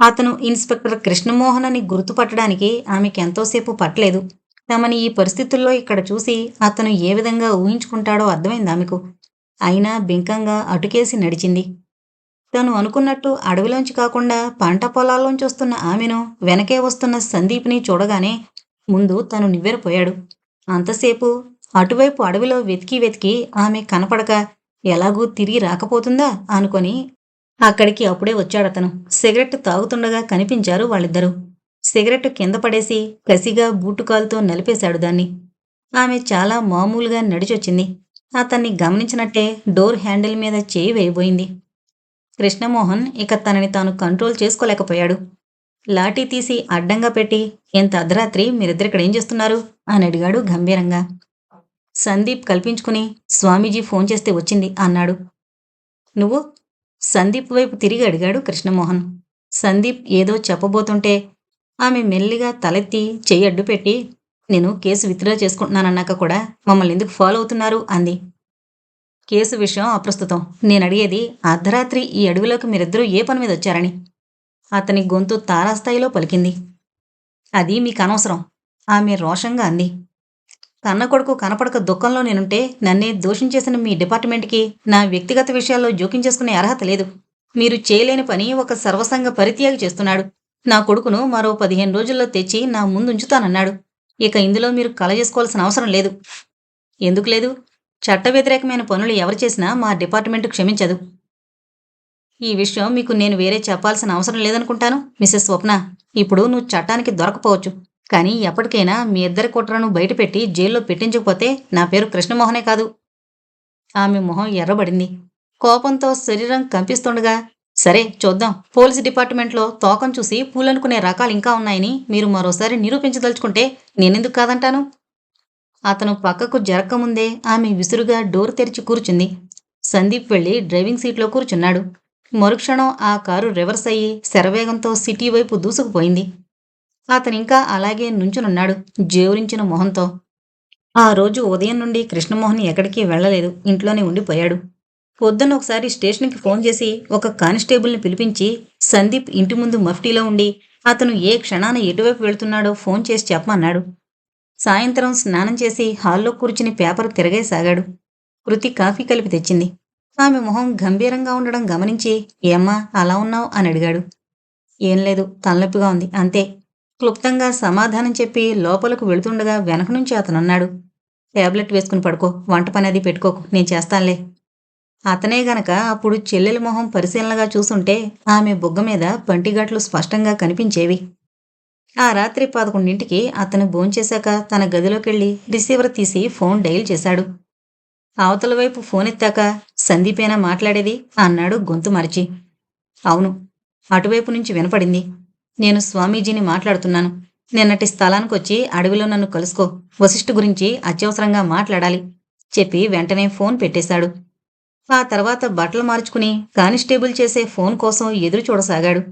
అతను ఇన్స్పెక్టర్ కృష్ణమోహన్ అని గుర్తుపట్టడానికి ఆమెకి ఎంతోసేపు పట్టలేదు. తమని ఈ పరిస్థితుల్లో ఇక్కడ చూసి అతను ఏ విధంగా ఊహించుకుంటాడో అర్థమైంది ఆమెకు. అయినా బింకంగా అటుకేసి నడిచింది. తను అనుకున్నట్టు అడవిలోంచి కాకుండా పంట పొలాల్లోంచి వస్తున్న ఆమెను వెనకే వస్తున్న సందీప్ని చూడగానే ముందు తను నివ్వెరపోయాడు. అంతసేపు అటువైపు అడవిలో వెతికి వెతికి ఆమె కనపడక ఎలాగూ తిరిగి రాకపోతుందా అనుకొని అక్కడికి అప్పుడే వచ్చాడతను. సిగరెట్ తాగుతుండగా కనిపించారు వాళ్ళిద్దరూ. సిగరెట్ కింద పడేసి కసిగా బూటుకాలుతో నలిపేశాడు దాన్ని. ఆమె చాలా మామూలుగా నడిచొచ్చింది. అతన్ని గమనించినట్టే డోర్ హ్యాండిల్ మీద చేయి వేయబోయింది. కృష్ణమోహన్ ఇక తనని తాను కంట్రోల్ చేసుకోలేకపోయాడు. లాఠీ తీసి అడ్డంగా పెట్టి ఇంత అర్ధరాత్రి మీరిద్దరిక్కడ ఏం చేస్తున్నారు? అని అడిగాడు గంభీరంగా. సందీప్ కల్పించుకుని స్వామీజీ ఫోన్ చేస్తే వచ్చింది అన్నాడు. నువ్వు సందీప్ వైపు తిరిగి అడిగాడు కృష్ణమోహన్. సందీప్ ఏదో చెప్పబోతుంటే ఆమె మెల్లిగా తలెత్తి చెయ్యి అడ్డు పెట్టి నేను కేసు విత్డ్రా చేసుకుంటున్నానన్నాక కూడా మమ్మల్ని ఎందుకు ఫాలో అవుతున్నారు? అంది. కేసు విషయం అప్రస్తుతం. నేను అడిగేది అర్ధరాత్రి ఈ అడవిలోకి మీరిద్దరూ ఏ పని మీద వచ్చారని. అతని గొంతు తారాస్థాయిలో పలికింది. అది మీకు అనవసరం. ఆమె రోషంగా అంది. కన్న కొడుకు కనపడక దుఃఖంలో నేనుంటే నన్నే దోషించేసిన మీ డిపార్ట్మెంట్కి నా వ్యక్తిగత విషయాల్లో జోక్యం చేసుకునే అర్హత లేదు. మీరు చేయలేని పని ఒక సర్వసంగ పరిత్యాగి చేస్తున్నాడు. నా కొడుకును మరో పదిహేను రోజుల్లో తెచ్చి నా ముందు ఉంచుతానన్నాడు. ఇక ఇందులో మీరు కల చేసుకోవాల్సిన అవసరం లేదు. ఎందుకు లేదు? చట్ట వ్యతిరేకమైన పనులు ఎవరు చేసినా మా డిపార్ట్మెంట్ క్షమించదు. ఈ విషయం మీకు నేను వేరే చెప్పాల్సిన అవసరం లేదనుకుంటాను మిసెస్ స్వప్న. ఇప్పుడు నువ్వు చట్టానికి దొరకపోవచ్చు. కానీ ఎప్పటికైనా మీ ఇద్దరి కుట్రను బయటపెట్టి జైల్లో పెట్టించకపోతే నా పేరు కృష్ణమోహనే కాదు. ఆమె మొహం ఎర్రబడింది. కోపంతో శరీరం కంపిస్తుండగా సరే చూద్దాం. పోలీస్ డిపార్ట్మెంట్లో తోకం చూసి పూలనుకునే రకాలు ఇంకా ఉన్నాయని మీరు మరోసారి నిరూపించదలుచుకుంటే నేనెందుకు కాదంటాను? అతను పక్కకు జరక్కముందే ఆమె విసురుగా డోర్ తెరిచి కూర్చుంది. సందీప్ వెళ్ళి డ్రైవింగ్ సీట్లో కూర్చున్నాడు. మరుక్షణం ఆ కారు రివర్స్ అయ్యి శరవేగంతో సిటీ వైపు దూసుకుపోయింది. అతనింకా అలాగే నుంచునున్నాడు జేవురించిన మొహంతో. ఆ రోజు ఉదయం నుండి కృష్ణమోహన్ ఎక్కడికి వెళ్ళలేదు ఇంట్లోనే ఉండిపోయాడు. పొద్దున్న ఒకసారి స్టేషన్కి ఫోన్ చేసి ఒక కానిస్టేబుల్ని పిలిపించి సందీప్ ఇంటి ముందు మఫ్టీలో ఉండి అతను ఏ క్షణాన ఎటువైపు వెళ్తున్నాడో ఫోన్ చేసి చెప్పమన్నాడు. సాయంత్రం స్నానం చేసి హాల్లో కూర్చుని పేపర్ తిరగేసాగాడు. కృతి కాఫీ కలిపి తెచ్చింది. ఆమె మొహం గంభీరంగా ఉండడం గమనించి ఏమ్మా అలా ఉన్నావు? అని అడిగాడు. ఏం లేదు తలనొప్పిగా ఉంది అంతే. క్లుప్తంగా సమాధానం చెప్పి లోపలకు వెళుతుండగా వెనక నుంచి అతనున్నాడు. టాబ్లెట్ వేసుకుని పడుకో వంట పని అది పెట్టుకోకు నేను చేస్తానులే. అతనే గనక అప్పుడు చెల్లెల మొహం పరిశీలనగా చూసుంటే ఆమె బుగ్గ మీద పంటిగట్లు స్పష్టంగా కనిపించేవి. ఆ రాత్రి పదకొండింటికి అతను భోంచేశాక తన గదిలోకెళ్ళి రిసీవర్ తీసి ఫోన్ డైల్ చేశాడు. అవతల వైపు ఫోన్ ఎత్తాక సందీపేనా మాట్లాడేది? అన్నాడు గొంతు మరిచి. అవును అటువైపు నుంచి వినపడింది. నేను స్వామీజీని మాట్లాడుతున్నాను. నిన్నటి స్థలానికి వచ్చి అడవిలో నన్ను కలుసుకో. వశిష్ఠు గురించి అత్యవసరంగా మాట్లాడాలి. చెప్పి వెంటనే ఫోన్ పెట్టేశాడు. ఆ తర్వాత బట్టలు మార్చుకుని కానిస్టేబుల్ చేసే ఫోన్ కోసం ఎదురు చూడసాగాడు.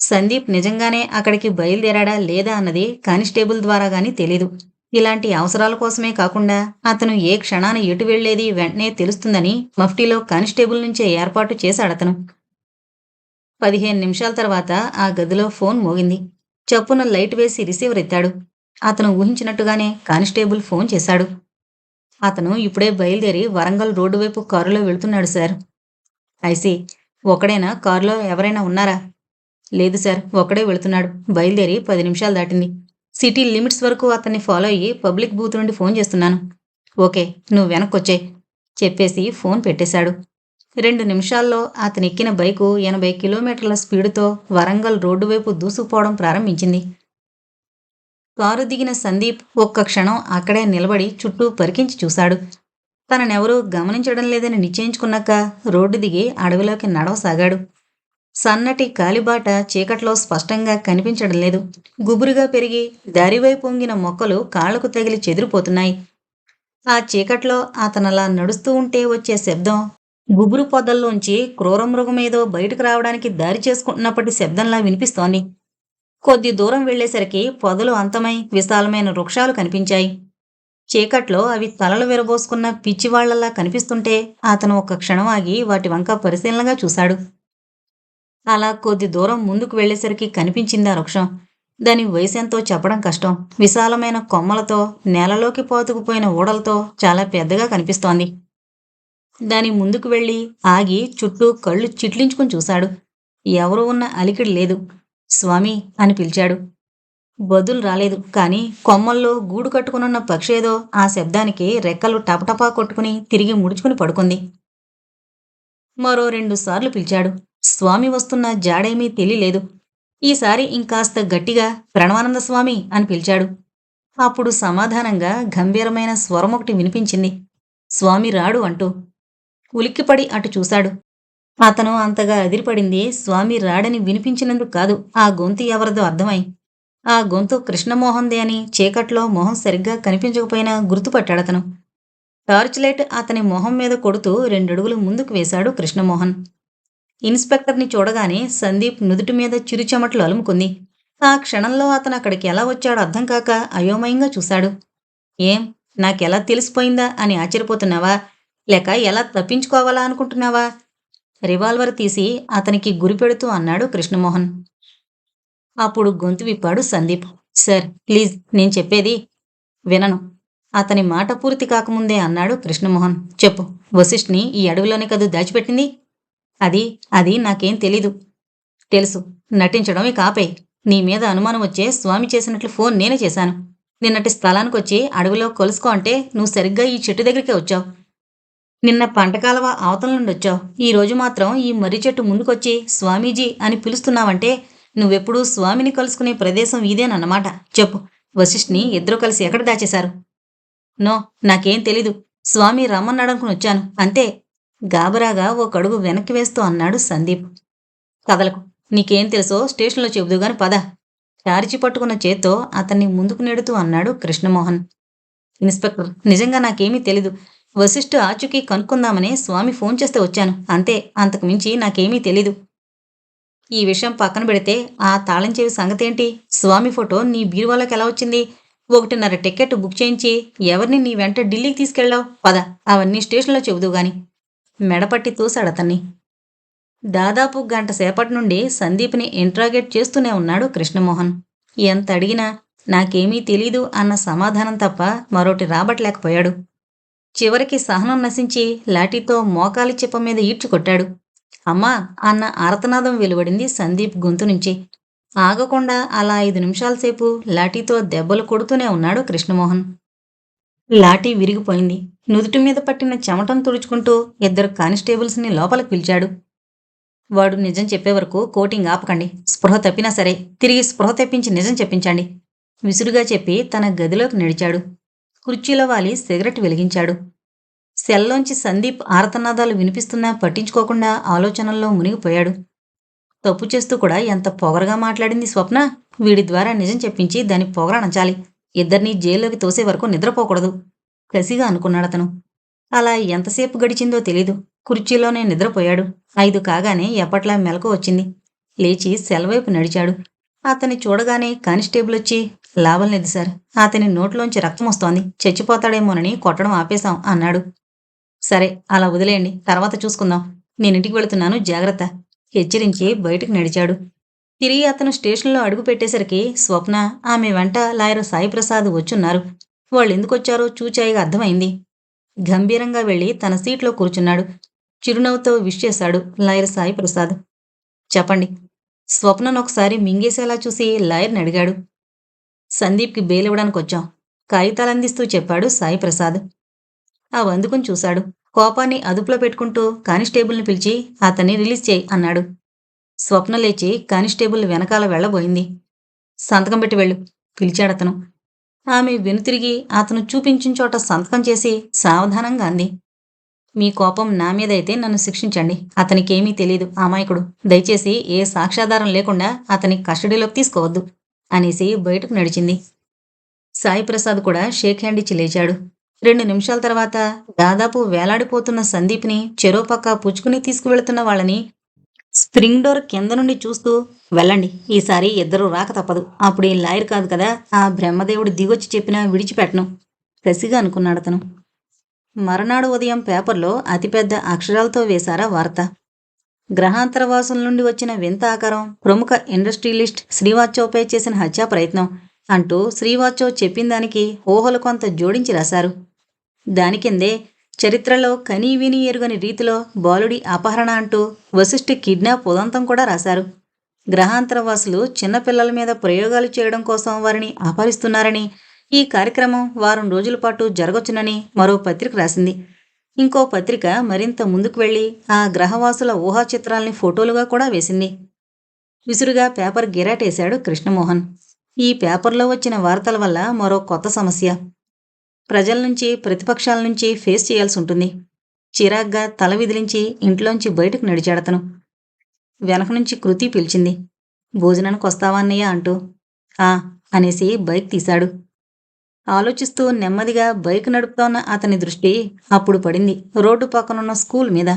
సందీప్ నిజంగానే అక్కడికి బయలుదేరాడా లేదా అన్నది కానిస్టేబుల్ ద్వారా గాని తెలీదు. ఇలాంటి అవసరాల కోసమే కాకుండా అతను ఏ క్షణాన ఎటు వెళ్ళేది వెంటనే తెలుస్తుందని మఫ్టీలో కానిస్టేబుల్ నుంచే ఏర్పాటు చేశాడతను. పదిహేను నిమిషాల తర్వాత ఆ గదిలో ఫోన్ మోగింది. చప్పున లైట్ వేసి రిసీవర్ ఎత్తాడు. అతను ఊహించినట్టుగానే కానిస్టేబుల్ ఫోన్ చేశాడు. అతను ఇప్పుడే బయలుదేరి వరంగల్ రోడ్డు వైపు కారులో వెళుతున్నాడు సార్. ఐసి ఒకడైనా కారులో ఎవరైనా ఉన్నారా? లేదు సార్. ఒక్కడే వెళుతున్నాడు. బయలుదేరి పది నిమిషాలు దాటింది. సిటీ లిమిట్స్ వరకు అతన్ని ఫాలో అయ్యి పబ్లిక్ బూత్ నుండి ఫోన్ చేస్తున్నాను. ఓకే నువ్వు వెనక్కొచ్చే చెప్పేసి ఫోన్ పెట్టేశాడు. రెండు నిమిషాల్లో అతను ఎక్కిన బైకు ఎనభై కిలోమీటర్ల స్పీడుతో వరంగల్ రోడ్డు వైపు దూసుకుపోవడం ప్రారంభించింది. కారు దిగిన సందీప్ ఒక్క క్షణం అక్కడే నిలబడి చుట్టూ పరికించి చూశాడు. తననెవరూ గమనించడం లేదని నిశ్చయించుకున్నాక రోడ్డు దిగి అడవిలోకి నడవసాగాడు. సన్నటి కాలిబాట చీకట్లో స్పష్టంగా కనిపించడం లేదు. గుబురుగా పెరిగి దారివైపు పొంగిన మొక్కలు కాళ్ళకు తగిలి చెదిరిపోతున్నాయి. ఆ చీకట్లో అతనలా నడుస్తూ ఉంటే వచ్చే శబ్దం గుబురు పొదల్లోంచి క్రూర మృగమేదో బయటకు రావడానికి దారి చేసుకుంటున్నప్పటి శబ్దంలా వినిపిస్తోంది. కొద్ది దూరం వెళ్ళేసరికి పొదలు అంతమై విశాలమైన వృక్షాలు కనిపించాయి. చీకట్లో అవి తలలు విరబోసుకున్న పిచ్చివాళ్ళలా కనిపిస్తుంటే అతను ఒక క్షణం ఆగి వాటి వంక పరిశీలనగా చూశాడు. అలా కొద్ది దూరం ముందుకు వెళ్ళేసరికి కనిపించింది ఆ వృక్షం. దాని వయసెంతో చెప్పడం కష్టం. విశాలమైన కొమ్మలతో నేలలోకి పాతుకుపోయిన ఊడలతో చాలా పెద్దగా కనిపిస్తోంది. దాని ముందుకు వెళ్ళి ఆగి చుట్టూ కళ్ళు చిట్లించుకుని చూశాడు. ఎవరు ఉన్న అలికిడి లేదు. స్వామి అని పిలిచాడు. బదులు రాలేదు. కానీ కొమ్మల్లో గూడు కట్టుకునున్న పక్షి ఏదో ఆ శబ్దానికి రెక్కలు టపటపా కొట్టుకుని తిరిగి ముడుచుకుని పడుకుంది. మరో రెండు సార్లు పిలిచాడు. స్వామి వస్తున్న జాడేమీ తెలియలేదు. ఈసారి ఇంకాస్త గట్టిగా ప్రణవానంద స్వామి అని పిలిచాడు. అప్పుడు సమాధానంగా గంభీరమైన స్వరం ఒకటి వినిపించింది. స్వామి రాడు అంటూ ఉలిక్కిపడి అటు చూశాడు. అతను అంతగా అదిరిపడింది స్వామి రాడని వినిపించినందుకు కాదు. ఆ గొంతు ఎవరిదో అర్థమై. ఆ గొంతు కృష్ణమోహన్దే అని చీకట్లో మొహం సరిగ్గా కనిపించకపోయినా గుర్తుపట్టాడతను టార్చ్ లైట్ అతని మొహం మీద కొడుతూ రెండడుగులు ముందుకు వేశాడు కృష్ణమోహన్. ఇన్స్పెక్టర్ని చూడగానే సందీప్ నుదుటి మీద చిరుచెమటలు అలుముకుంది. ఆ క్షణంలో అతను అక్కడికి ఎలా వచ్చాడో అర్థం కాక అయోమయంగా చూశాడు. ఏం నాకెలా తెలిసిపోయిందా అని ఆశ్చర్యపోతున్నావా? లేక ఎలా తప్పించుకోవాలా అనుకుంటున్నావా? రివాల్వర్ తీసి అతనికి గురిపెడుతూ అన్నాడు కృష్ణమోహన్. అప్పుడు గొంతు విప్పాడు సందీప్. సార్ ప్లీజ్ నేను చెప్పేది వినను. అతని మాట పూర్తి కాకముందే అన్నాడు కృష్ణమోహన్. చెప్పు వశిష్ఠ్ని ఈ అడవిలోనే కదూ దాచిపెట్టింది? అది అది నాకేం తెలీదు. తెలుసు నటించడం ఇక ఆపే. నీ మీద అనుమానం వచ్చే స్వామి చేసినట్లు ఫోన్ నేనే చేశాను. నిన్నటి స్థలానికి వచ్చి అడవిలో కొలుసుకో అంటే నువ్వు సరిగ్గా ఈ చెట్టు దగ్గరికే వచ్చావు. నిన్న పంటకాలవ అవతల నుండి వచ్చావు. ఈరోజు మాత్రం ఈ మర్రి చెట్టు ముందుకొచ్చి స్వామీజీ అని పిలుస్తున్నావంటే నువ్వెప్పుడూ స్వామిని కలుసుకునే ప్రదేశం ఇదేనన్నమాట. చెప్పు. వశిష్ఠ్ని ఇద్దరూ కలిసి ఎక్కడ దాచేశారు? నో నాకేం తెలీదు. స్వామి రమ్మన్నాడనుకుని వచ్చాను. అంతే. గాబరాగా ఓ కడుగు వెనక్కి వేస్తూ అన్నాడు సందీప్. కదలకు. నీకేం తెలుసో స్టేషన్లో చెబుదుగాని పద. చారిచి పట్టుకున్న చేత్తో అతన్ని ముందుకు నెడుతూ అన్నాడు కృష్ణమోహన్. ఇన్స్పెక్టర్ నిజంగా నాకేమీ తెలీదు. వశిష్ఠ ఆచూకీ కనుక్కుందామని స్వామి ఫోన్ చేస్తే వచ్చాను. అంతే అంతకుమించి నాకేమీ తెలీదు. ఈ విషయం పక్కన పెడితే ఆ తాళం చెవి సంగతేంటి? స్వామి ఫోటో నీ బీరువాలోకి ఎలా వచ్చింది? ఒకటిన్నర టికెట్ బుక్ చేయించి ఎవరిని నీ వెంట ఢిల్లీకి తీసుకెళ్ళావు? పద అవన్నీ స్టేషన్లో చెబుదు గాని. మెడపట్టి తూసాడు అతన్ని. దాదాపు గంట సేపటి నుండి సందీప్ని ఇంట్రాగేట్ చేస్తూనే ఉన్నాడు కృష్ణమోహన్. ఎంత అడిగినా నాకేమీ తెలీదు అన్న సమాధానం తప్ప మరోటి రాబట్టలేకపోయాడు. చివరికి సహనం నశించి లాఠీతో మోకాలి చిప్ప మీద ఈడ్చుకొట్టాడు. అమ్మా అన్న ఆర్తనాదం వెలువడింది సందీప్ గొంతు నుంచి. ఆగకుండా అలా ఐదు నిమిషాల సేపు లాఠీతో దెబ్బలు కొడుతూనే ఉన్నాడు కృష్ణమోహన్. లాఠీ విరిగిపోయింది. నుదుటి మీద పట్టిన చెమటం తుడుచుకుంటూ ఇద్దరు కానిస్టేబుల్స్ని లోపలికి పిలిచాడు. వాడు నిజం చెప్పే వరకు కోటింగ్ ఆపకండి. స్పృహ తప్పినా సరే తిరిగి స్పృహ తెప్పించి నిజం చెప్పించండి. విసురుగా చెప్పి తన గదిలోకి నడిచాడు. కుర్చీలో వాలి సిగరెట్ వెలిగించాడు. సెల్లోంచి సందీప్ ఆర్తనాదాలు వినిపిస్తున్నా పట్టించుకోకుండా ఆలోచనల్లో మునిగిపోయాడు. తప్పు చేస్తూ కూడా ఎంత పొగరగా మాట్లాడింది స్వప్న? వీడి ద్వారా నిజం చెప్పించి దాని పొగర నచాలి. ఇద్దరినీ జైల్లోకి తోసే వరకు నిద్రపోకూడదు. కసిగా అనుకున్నాడతను అలా ఎంతసేపు గడిచిందో తెలీదు. కుర్చీలోనే నిద్రపోయాడు. ఐదు కాగానే ఎప్పట్లా మెలకు వచ్చింది. లేచి సెలవైపు నడిచాడు. అతన్ని చూడగానే కానిస్టేబుల్ వచ్చి లాభం లేదు సార్. అతని నోట్లోంచి రక్తం వస్తోంది. చచ్చిపోతాడేమోనని కొట్టడం ఆపేశాం అన్నాడు. సరే అలా వదిలేయండి. తర్వాత చూసుకుందాం. నేను ఇంటికి వెళుతున్నాను. జాగ్రత్త. హెచ్చరించి బయటకు నడిచాడు. తిరిగి అతను స్టేషన్లో అడుగు పెట్టేసరికి స్వప్న ఆమె వెంట లాయర్ సాయిప్రసాద్ వచ్చున్నారు. వాళ్ళు ఎందుకొచ్చారో చూచాయిగా అర్థమైంది. గంభీరంగా వెళ్ళి తన సీట్లో కూర్చున్నాడు. చిరునవ్వుతో విష్ చేశాడు లాయర్ సాయిప్రసాద్ చెప్పండి. స్వప్నను ఒకసారి మింగేసేలా చూసి లాయర్ని అడిగాడు. సందీప్కి బేలివ్వడానికి వచ్చాం. కాగితాలు అందిస్తూ చెప్పాడు సాయిప్రసాద్ ఆ వందుకుని చూశాడు. కోపాన్ని అదుపులో పెట్టుకుంటూ కానిస్టేబుల్ని పిలిచి అతన్ని రిలీజ్ చేయి అన్నాడు. స్వప్న లేచి కానిస్టేబుల్ వెనకాల వెళ్ళబోయింది. సంతకం పెట్టి వెళ్ళు పిలిచాడతను ఆమె వెనుతిరిగి అతను చూపించిన చోట సంతకం చేసి సావధానంగా అంది. మీ కోపం నా మీదైతే నన్ను శిక్షించండి. అతనికేమీ తెలియదు అమాయకుడు. దయచేసి ఏ సాక్ష్యాధారం లేకుండా అతని కస్టడీలోకి తీసుకోవద్దు. అనేసి బయటకు నడిచింది. సాయిప్రసాద్ కూడా షేక్ హ్యాండ్ ఇచ్చి లేచాడు. రెండు నిమిషాల తర్వాత దాదాపు వేలాడిపోతున్న సందీప్ని చెరోపక్క పుచ్చుకుని తీసుకువెళ్తున్న వాళ్ళని స్ప్రింగ్ డోర్ కింద నుండి చూస్తూ వెళ్ళండి ఈసారి ఇద్దరు రాక తప్పదు. అప్పుడు ఈ లాయర్ కాదు కదా ఆ బ్రహ్మదేవుడు దిగొచ్చి చెప్పినా విడిచిపెట్టను కసిగా అనుకున్నాడు అతను. మరునాడు ఉదయం పేపర్లో అతిపెద్ద అక్షరాలతో వేశారా వార్త. గ్రహాంతరవాసుల నుండి వచ్చిన వింత ఆకారం ప్రముఖ ఇండస్ట్రియలిస్ట్ శ్రీవాత్సవ్పై చేసిన హత్యా ప్రయత్నం అంటూ శ్రీవాచో చెప్పిన దానికి ఊహలు కొంత జోడించి రాశారు. దాని కిందే చరిత్రలో కనీ విని ఎరుగని రీతిలో బాలుడి అపహరణ అంటూ వశిష్ఠి కిడ్నాప్ ఉదంతం కూడా రాశారు. గ్రహాంతరవాసులు చిన్నపిల్లల మీద ప్రయోగాలు చేయడం కోసం వారిని అపహరిస్తున్నారని ఈ కార్యక్రమం వారం రోజుల పాటు జరగొచ్చునని మరో పత్రిక రాసింది. ఇంకో పత్రిక మరింత ముందుకు వెళ్ళి ఆ గ్రహవాసుల ఊహాచిత్రాల్ని ఫోటోలుగా కూడా వేసింది. విసురుగా పేపర్ గిరాటేశాడు కృష్ణమోహన్. ఈ పేపర్లో వచ్చిన వార్తల వల్ల మరో కొత్త సమస్య. ప్రజల నుంచి ప్రతిపక్షాల నుంచి ఫేస్ చేయాల్సి ఉంటుంది. చిరాగ్గా తల విదిలించి ఇంట్లోంచి బయటకు నడిచాడతను. వెనక నుంచి కృతి పిలిచింది. భోజనానికి వస్తావా అన్నయ్య అంటూ. ఆ అనేసి బైక్ తీశాడు. ఆలోచిస్తూ నెమ్మదిగా బైక్ నడుపుతోన్న అతని దృష్టి అప్పుడు పడింది. రోడ్డు పక్కనున్న స్కూల్ మీద.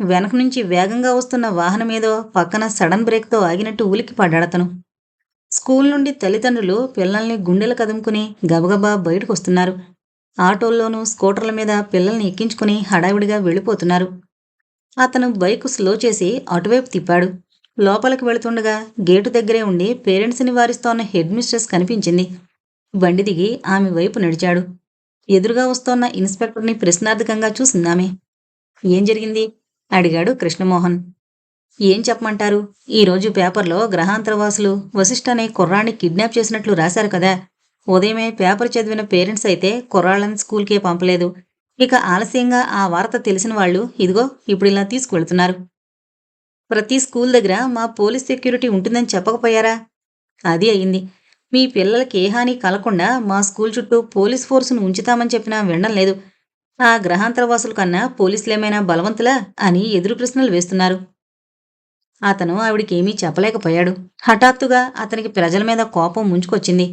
వెనక నుంచి వేగంగా వస్తున్న వాహనం ఏదో పక్కన సడన్ బ్రేక్తో ఆగినట్టు ఉలికి పడ్డాడతను. స్కూల్ నుండి తల్లిదండ్రులు పిల్లల్ని గుండెలు కదుముకుని గబగబా బయటకు వస్తున్నారు ఆటోల్లోనూ స్కూటర్ల మీద పిల్లల్ని ఎక్కించుకుని హడావిడిగా వెళ్ళిపోతున్నారు. అతను బైక్ స్లో చేసి అటువైపు తిప్పాడు. లోపలికి వెళుతుండగా గేటు దగ్గరే ఉండి పేరెంట్స్ని వారిస్తోన్న హెడ్ మిస్ట్రెస్ కనిపించింది. బండి దిగి ఆమె వైపు నడిచాడు. ఎదురుగా వస్తోన్న ఇన్స్పెక్టర్ని ప్రశ్నార్థకంగా చూసిందామె ఏం జరిగింది? అడిగాడు కృష్ణమోహన్. ఏం చెప్పమంటారు? ఈరోజు పేపర్లో గ్రహాంతరవాసులు వశిష్ఠ అనే కుర్రాన్ని కిడ్నాప్ చేసినట్లు రాశారు కదా. ఉదయమే పేపర్ చదివిన పేరెంట్స్ అయితే కుర్రాళ్ళని స్కూల్కే పంపలేదు. ఇక ఆలస్యంగా ఆ వార్త తెలిసిన వాళ్ళు ఇదిగో ఇప్పుడు ఇలా తీసుకువెళ్తున్నారు. ప్రతి స్కూల్ దగ్గర మా పోలీస్ సెక్యూరిటీ ఉంటుందని చెప్పకపోయారా? అది అయింది. మీ పిల్లలకి ఏ హాని కలగకుండా మా స్కూల్ చుట్టూ పోలీస్ ఫోర్సును ఉంచుతామని చెప్పినా వినడం లేదు. ఆ గ్రహాంతరవాసుల కన్నా పోలీసులేమైనా బలవంతులా అని ఎదురు ప్రశ్నలు వేస్తున్నారు. అతను ఆవిడికేమీ చెప్పలేకపోయాడు. హఠాత్తుగా అతనికి ప్రజల మీద కోపం ముంచుకొచ్చింది.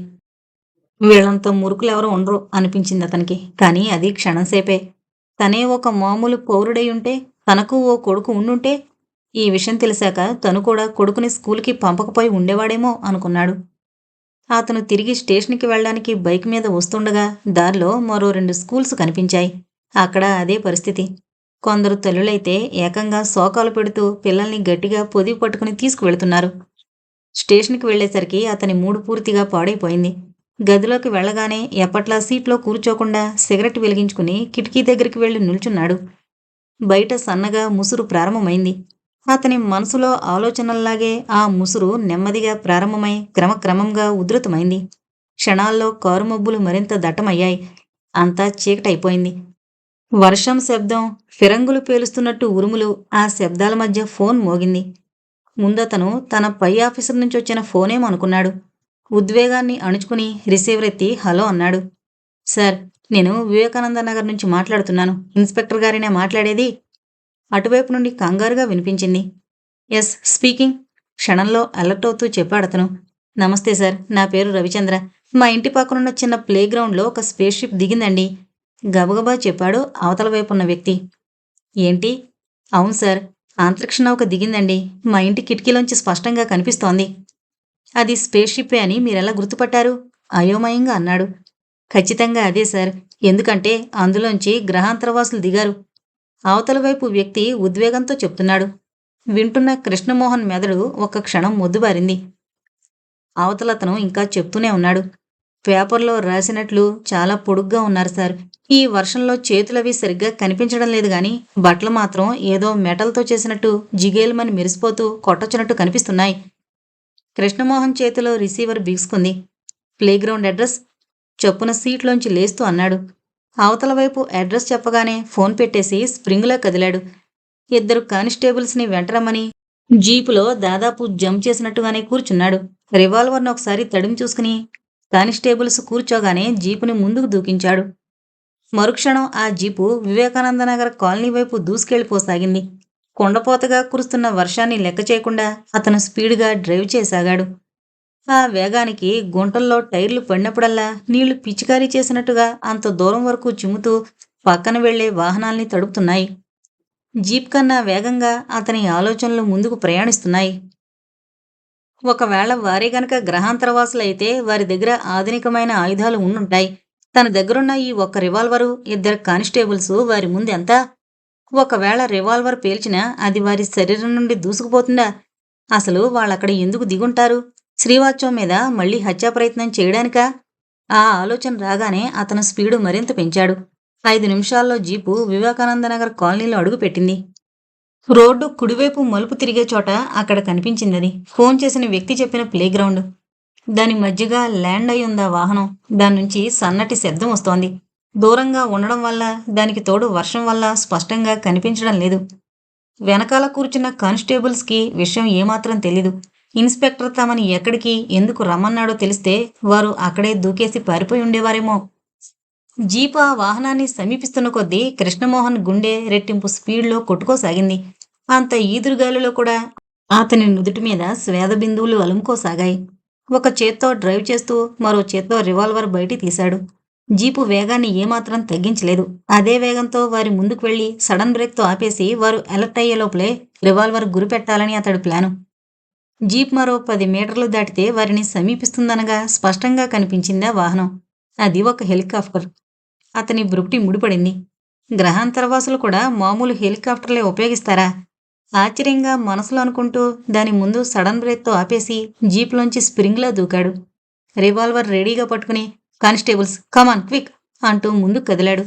వీళ్ళంత మురుకులెవరూ ఉండరు అనిపించింది అతనికి. కానీ అది క్షణంసేపే తనే ఒక మామూలు పౌరుడై ఉంటే తనకు ఓ కొడుకు ఉండుంటే ఈ విషయం తెలిసాక తను కూడా కొడుకుని స్కూల్కి పంపకపోయి ఉండేవాడేమో అనుకున్నాడు. అతను తిరిగి స్టేషన్కి వెళ్ళడానికి బైక్ మీద వస్తుండగా దారిలో మరో రెండు స్కూల్స్ కనిపించాయి. అక్కడ అదే పరిస్థితి. కొందరు తల్లులైతే ఏకంగా శోకాలు పెడుతూ పిల్లల్ని గట్టిగా పొదిగి పట్టుకుని తీసుకువెళ్తున్నారు. స్టేషన్కి వెళ్ళేసరికి అతని మూడు పూర్తిగా పాడైపోయింది. గదిలోకి వెళ్ళగానే ఎప్పట్లా సీట్లో కూర్చోకుండా సిగరెట్ వెలిగించుకుని కిటికీ దగ్గరికి వెళ్ళి నిల్చున్నాడు. బయట సన్నగా ముసురు ప్రారంభమైంది. అతని మనసులో ఆలోచనల్లాగే ఆ ముసురు నెమ్మదిగా ప్రారంభమై క్రమక్రమంగా ఉధృతమైంది. క్షణాల్లో కారుమబ్బులు మరింత దట్టమయ్యాయి. అంతా చీకటైపోయింది. వర్షం శబ్దం ఫిరంగులు పేలుస్తున్నట్టు ఉరుములు ఆ శబ్దాల మధ్య ఫోన్ మోగింది. ముందతను తన పై ఆఫీసర్ నుంచి వచ్చిన ఫోనేమో అనుకున్నాడు. ఉద్వేగాన్ని అణుచుకుని రిసీవర్ ఎత్తి హలో అన్నాడు. సార్ నేను వివేకానంద నగర్ నుంచి మాట్లాడుతున్నాను. ఇన్స్పెక్టర్ గారినే మాట్లాడేది అటువైపు నుండి కంగారుగా వినిపించింది. Yes speaking. క్షణంలో అలర్ట్ అవుతూ చెప్పాడతను నమస్తే సార్ నా పేరు రవిచంద్ర. మా ఇంటి పక్కనున్న చిన్న ప్లే గ్రౌండ్లో ఒక స్పేస్ షిప్ దిగిందండి. గబగబా చెప్పాడు అవతల వైపు ఉన్న వ్యక్తి. ఏంటి? అవును సార్ అంతరిక్ష నౌక దిగిందండి. మా ఇంటి కిటికీలోంచి స్పష్టంగా కనిపిస్తోంది. అది స్పేస్ షిప్పే అని మీరెలా గుర్తుపట్టారు? అయోమయంగా అన్నాడు. ఖచ్చితంగా అదే సార్. ఎందుకంటే అందులోంచి గ్రహాంతరవాసులు దిగారు. అవతల వైపు వ్యక్తి ఉద్వేగంతో చెప్తున్నాడు. వింటున్న కృష్ణమోహన్ మెదడు ఒక క్షణం మొద్దుబారింది. అవతలతను ఇంకా చెప్తూనే ఉన్నాడు. పేపర్లో రాసినట్లు చాలా పొడుగ్గా ఉన్నారు సార్. ఈ వర్షంలో చేతులవి సరిగ్గా కనిపించడం లేదు గాని బట్టలు మాత్రం ఏదో మెటల్తో చేసినట్టు జిగేల్మని మెరిసిపోతూ కొట్టొచ్చినట్టు కనిపిస్తున్నాయి. కృష్ణమోహన్ చేతిలో రిసీవర్ బిగుసుకుంది. Playground address? చొప్పున సీట్లోంచి లేస్తూ అన్నాడు. అవతల వైపు అడ్రస్ చెప్పగానే ఫోన్ పెట్టేసి స్ప్రింగ్లో కదిలాడు. ఇద్దరు కానిస్టేబుల్స్ని వెంటరమ్మని జీపులో దాదాపు జంప్ చేసినట్టుగానే కూర్చున్నాడు. రివాల్వర్ను ఒకసారి తడిమి చూసుకుని కానిస్టేబుల్స్ కూర్చోగానే జీపుని ముందుకు దూకించాడు. మరుక్షణం ఆ జీపు వివేకానంద నగర్ కాలనీ వైపు దూసుకెళ్ళిపోసాగింది కొండపోతగా కురుస్తున్న వర్షాన్ని లెక్క చేయకుండా అతను స్పీడ్గా డ్రైవ్ చేసాగాడు. ఆ వేగానికి గుంటల్లో టైర్లు పడినప్పుడల్లా నీళ్ళు పిచికారీ చేసినట్టుగా అంత దూరం వరకు చిమ్ముతూ పక్కన వెళ్ళే వాహనాల్ని తడుపుతున్నాయి. జీప్ కన్నా వేగంగా అతని ఆలోచనలు ముందుకు ప్రయాణిస్తున్నాయి. ఒకవేళ వారే గనక గ్రహాంతరవాసులైతే వారి దగ్గర ఆధునికమైన ఆయుధాలు ఉండుంటాయి. తన దగ్గరున్న ఈ ఒక్క రివాల్వరు ఇద్దరు కానిస్టేబుల్స్ వారి ముందు ఎంత ఒకవేళ రివాల్వర్ పేల్చినా అది వారి శరీరం నుండి దూసుకుపోతుందా? అసలు వాళ్ళక్కడ ఎందుకు దిగుంటారు? శ్రీవాత్సవం మీద మళ్ళీ హత్యా ప్రయత్నం చేయడానికా? ఆ ఆలోచన రాగానే అతను స్పీడు మరింత పెంచాడు. ఐదు నిమిషాల్లో జీపు వివేకానందనగర్ కాలనీలో అడుగుపెట్టింది. రోడ్డు కుడివైపు మలుపు తిరిగే చోట అక్కడ కనిపించిందది ఫోన్ చేసిన వ్యక్తి చెప్పిన ప్లేగ్రౌండ్. దాని మధ్యగా ల్యాండ్ అయి ఉందా వాహనం? దాని నుంచి సన్నటి శబ్దం వస్తోంది. దూరంగా ఉండడం వల్ల దానికి తోడు వర్షం వల్ల స్పష్టంగా కనిపించడం లేదు. వెనకాల కూర్చున్న కానిస్టేబుల్స్కి విషయం ఏమాత్రం తెలీదు. ఇన్స్పెక్టర్ తమని ఎక్కడికి ఎందుకు రమ్మన్నాడో తెలిస్తే వారు అక్కడే దూకేసి పారిపోయి ఉండేవారేమో. జీప్ ఆ వాహనాన్ని సమీపిస్తున్న కొద్దీ కృష్ణమోహన్ గుండె రెట్టింపు స్పీడ్లో కొట్టుకోసాగింది. అంత ఈదురుగాలిలో కూడా అతని నుదుటి మీద స్వేద బిందువులు అలుముకోసాగాయి. ఒక చేత్తో డ్రైవ్ చేస్తూ మరో చేత్తో రివాల్వర్ బయటి తీశాడు. జీపు వేగాన్ని ఏమాత్రం తగ్గించలేదు. అదే వేగంతో వారి ముందుకు వెళ్ళి సడన్ బ్రేక్తో ఆపేసి వారు అలర్ట్ అయ్యే లోపలే రివాల్వర్ గురిపెట్టాలని అతడు ప్లాను. జీప్ మరో పది మీటర్లు దాటితే వారిని సమీపిస్తుందనగా స్పష్టంగా కనిపించిందా వాహనం. అది ఒక హెలికాప్టర్. అతని బ్రుక్టి ముడిపడింది. గ్రహాంతరవాసులు కూడా మామూలు హెలికాప్టర్లే ఉపయోగిస్తారా? ఆశ్చర్యంగా మనసులో అనుకుంటూ దాని ముందు సడన్ బ్రేక్తో ఆపేసి జీప్లోంచి స్ప్రింగ్లా దూకాడు. రివాల్వర్ రెడీగా పట్టుకుని కానిస్టేబుల్స్ కమాన్ క్విక్ అంటూ ముందు కదిలాడు.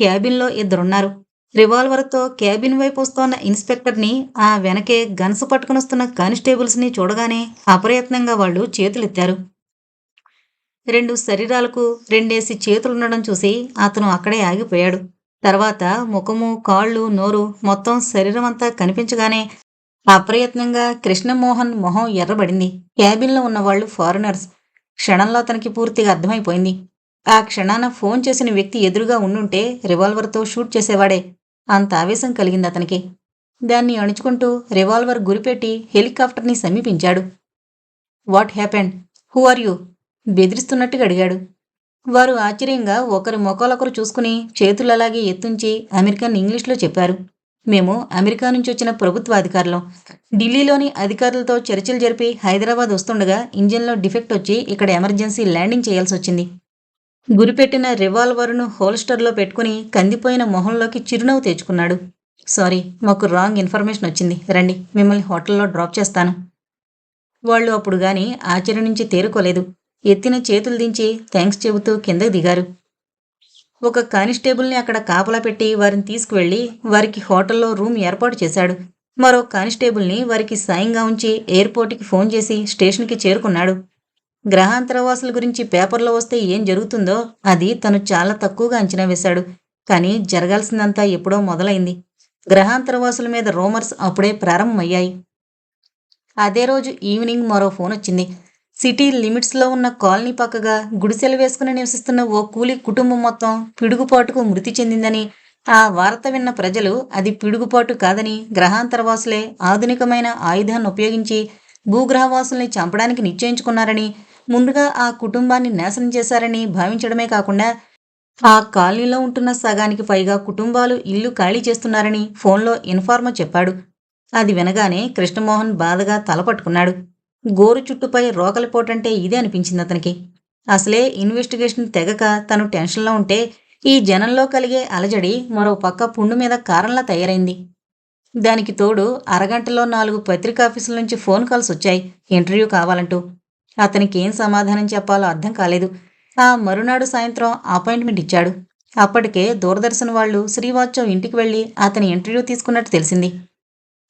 క్యాబిన్లో ఇద్దరున్నారు. రివాల్వర్తో క్యాబిన్ వైపు వస్తోన్న ఇన్స్పెక్టర్ని ఆ వెనకే గన్స్ పట్టుకునొస్తున్న కానిస్టేబుల్స్ని చూడగానే అప్రయత్నంగా వాళ్ళు చేతులెత్తారు. రెండు శరీరాలకు రెండేసి చేతులుండడం చూసి అతను అక్కడే ఆగిపోయాడు. తర్వాత ముఖము కాళ్ళు నోరు మొత్తం శరీరం అంతా కనిపించగానే అప్రయత్నంగా కృష్ణమోహన్ మొహం ఎర్రబడింది. క్యాబిన్లో ఉన్నవాళ్ళు ఫారినర్స్. క్షణంలో అతనికి పూర్తిగా అర్థమైపోయింది. ఆ క్షణాన ఫోన్ చేసిన వ్యక్తి ఎదురుగా ఉండుంటే రివాల్వర్తో షూట్ చేసేవాడే. అంత ఆవేశం కలిగింది అతనికి. దాన్ని అణుచుకుంటూ రివాల్వర్ గురిపెట్టి హెలికాప్టర్ని సమీపించాడు. What happened who are you? బెదిరిస్తున్నట్టుగా అడిగాడు. వారు ఆశ్చర్యంగా ఒకరి ముఖాలొకరు చూసుకుని చేతులు అలాగే ఎత్తుంచి అమెరికన్ ఇంగ్లీష్లో చెప్పారు. మేము అమెరికా నుంచి వచ్చిన ప్రభుత్వ అధికారులం. ఢిల్లీలోని అధికారులతో చర్చలు జరిపి హైదరాబాద్ వస్తుండగా ఇంజిన్లో డిఫెక్ట్ వచ్చి ఇక్కడ ఎమర్జెన్సీ ల్యాండింగ్ చేయాల్సి వచ్చింది. గురిపెట్టిన రివాల్వర్ను హోల్స్టర్లో పెట్టుకుని కందిపోయిన మొహంలోకి చిరునవ్వు తెచ్చుకున్నాడు. సారీ మాకు రాంగ్ ఇన్ఫర్మేషన్ వచ్చింది. రండి మిమ్మల్ని హోటల్లో డ్రాప్ చేస్తాను. వాళ్ళు అప్పుడు గాని ఆశ్చర్యం నుంచి తేరుకోలేదు. ఎత్తిన చేతులు దించి థ్యాంక్స్ చెబుతూ కిందకు దిగారు. ఒక కానిస్టేబుల్ని అక్కడ కాపలా పెట్టి వారిని తీసుకువెళ్ళి వారికి హోటల్లో రూమ్ ఏర్పాటు చేశాడు. మరో కానిస్టేబుల్ని వారికి సాయంగా ఉంచి ఎయిర్పోర్ట్కి ఫోన్ చేసి స్టేషన్కి చేరుకున్నాడు. గ్రహాంతరవాసుల గురించి పేపర్లో వస్తే ఏం జరుగుతుందో అది తను చాలా తక్కువగా అంచనా వేశాడు. కానీ జరగాల్సిందంతా ఎప్పుడో మొదలైంది. గ్రహాంతరవాసుల మీద రోమర్స్ అప్పుడే ప్రారంభమయ్యాయి. అదే రోజు ఈవినింగ్ మరో ఫోన్ వచ్చింది. సిటీ లిమిట్స్లో ఉన్న కాలనీ పక్కగా గుడిసెలు వేసుకుని నివసిస్తున్న ఓ కూలి కుటుంబం మొత్తం పిడుగుపాటుకు మృతి చెందిందని ఆ వార్త విన్న ప్రజలు అది పిడుగుపాటు కాదని గ్రహాంతరవాసులే ఆధునికమైన ఆయుధాన్ని ఉపయోగించి భూగ్రహవాసుల్ని చంపడానికి నిశ్చయించుకున్నారని ముందుగా ఆ కుటుంబాన్ని నాశనం చేశారని భావించడమే కాకుండా ఆ కాలనీలో ఉంటున్న సగానికి పైగా కుటుంబాలు ఇల్లు ఖాళీ చేస్తున్నారని ఫోన్లో ఇన్ఫార్మర్ చెప్పాడు. అది వినగానే కృష్ణమోహన్ బాధగా తలపట్టుకున్నాడు గోరు చుట్టుపై రోకలిపోటంటే ఇదే అనిపించింది అతనికి. అసలే ఇన్వెస్టిగేషన్ తెగక తను టెన్షన్లో ఉంటే ఈ జనంలో కలిగే అలజడి మరో పక్క పుండు మీద కారంలా తయారైంది. దానికి తోడు అరగంటలో నాలుగు పత్రికాఫీసుల నుంచి ఫోన్ కాల్స్ వచ్చాయి. ఇంటర్వ్యూ కావాలంటూ అతనికి ఏం సమాధానం చెప్పాలో అర్థం కాలేదు. ఆ మరునాడు సాయంత్రం అపాయింట్మెంట్ ఇచ్చాడు. అప్పటికే దూరదర్శన్ వాళ్ళు శ్రీవాత్సవ్ ఇంటికి వెళ్ళి అతని ఇంటర్వ్యూ తీసుకున్నట్టు తెలిసింది.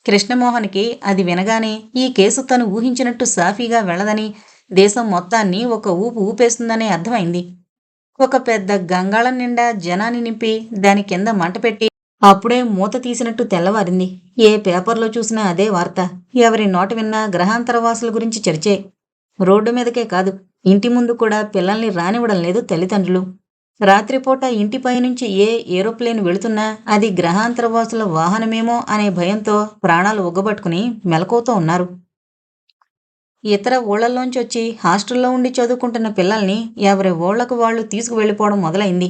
కృష్ణమోహన్కి అది వినగానే ఈ కేసు తను ఊహించినట్టు సాఫీగా వెళ్ళదని దేశం మొత్తాన్ని ఒక ఊపు ఊపేస్తుందనే అర్థమైంది. ఒక పెద్ద గంగాళం నిండా జనాన్ని నింపి దాని కింద మంట పెట్టి అప్పుడే మూత తీసినట్టు తెల్లవారింది. ఏ పేపర్లో చూసినా అదే వార్త. ఎవరి నోట విన్నా గ్రహాంతరవాసుల గురించి చర్చే. రోడ్డు మీదకే కాదు ఇంటి ముందు కూడా పిల్లల్ని రానివ్వడం లేదు తల్లిదండ్రులు. రాత్రిపూట ఇంటిపై నుంచి ఏ ఏరోప్లేన్ వెళుతున్నా అది గ్రహాంతరవాసుల వాహనమేమో అనే భయంతో ప్రాణాలు ఉగ్గబట్టుకుని మెలకువతో ఉన్నారు. ఇతర ఊళ్ళల్లోంచి వచ్చి హాస్టల్లో ఉండి చదువుకుంటున్న పిల్లల్ని ఎవరి ఊళ్ళకు వాళ్ళు తీసుకువెళ్ళిపోవడం మొదలైంది.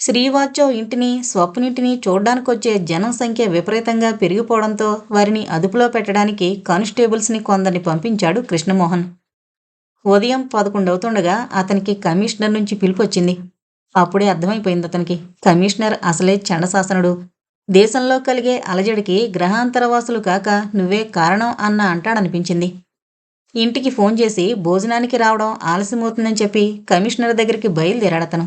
శ్రీవాచో ఇంటిని స్వప్నింటిని చూడ్డానికొచ్చే జనం సంఖ్య విపరీతంగా పెరిగిపోవడంతో వారిని అదుపులో పెట్టడానికి కానిస్టేబుల్స్ని కొందరిని పంపించాడు కృష్ణమోహన్. ఉదయం పదకొండవుతుండగా అతనికి కమిషనర్ నుంచి పిలుపొచ్చింది. అప్పుడే అర్థమైపోయింది అతనికి. కమిషనర్ అసలే చండశాసనుడు. దేశంలో కలిగే అలజడికి గ్రహాంతరవాసులు కాక నువ్వే కారణం అన్న అంటాడనిపించింది. ఇంటికి ఫోన్ చేసి భోజనానికి రావడం ఆలస్యమవుతుందని చెప్పి కమిషనర్ దగ్గరికి బయలుదేరాడతను.